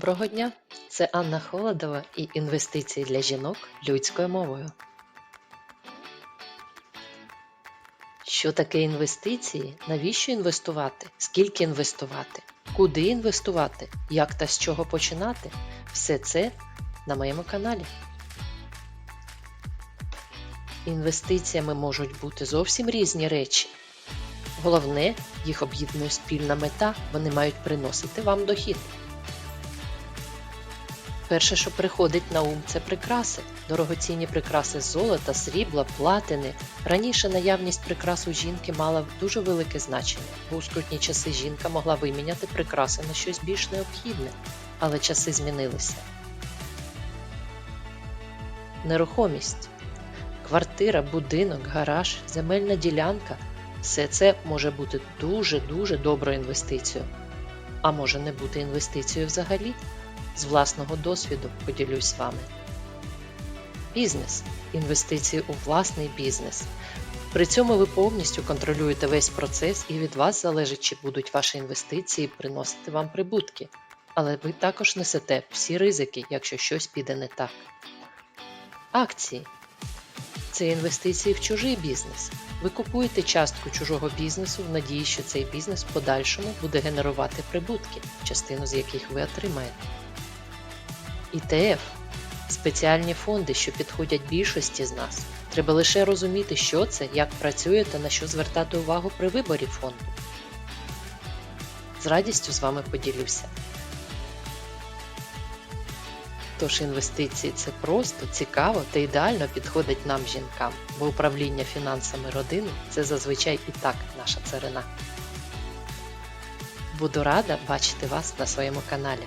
Доброго дня! Це Анна Холодова і інвестиції для жінок людською мовою. Що таке інвестиції? Навіщо інвестувати? Скільки інвестувати? Куди інвестувати? Як та з чого починати? Все це на моєму каналі. Інвестиціями можуть бути зовсім різні речі. Головне, їх об'єднує спільна мета, вони мають приносити вам дохід. Перше, що приходить на ум, це прикраси. Дорогоцінні прикраси золота, срібла, платини. Раніше наявність прикрас у жінки мала дуже велике значення, бо у скрутні часи жінка могла виміняти прикраси на щось більш необхідне, але часи змінилися. Нерухомість. Квартира, будинок, гараж, земельна ділянка все це може бути дуже-дуже доброю інвестицією, а може не бути інвестицією взагалі. З власного досвіду поділюсь з вами. Бізнес. Інвестиції у власний бізнес. При цьому ви повністю контролюєте весь процес і від вас залежить, чи будуть ваші інвестиції приносити вам прибутки. Але ви також несете всі ризики, якщо щось піде не так. Акції це інвестиції в чужий бізнес. Ви купуєте частку чужого бізнесу в надії, що цей бізнес в подальшому буде генерувати прибутки, частину з яких ви отримаєте. ІТФ спеціальні фонди, що підходять більшості з нас. Треба лише розуміти, що це, як працює та на що звертати увагу при виборі фонду. З радістю з вами поділюся. Тож інвестиції це просто, цікаво та ідеально підходить нам жінкам, бо управління фінансами родини це зазвичай і так наша царина. Буду рада бачити вас на своєму каналі.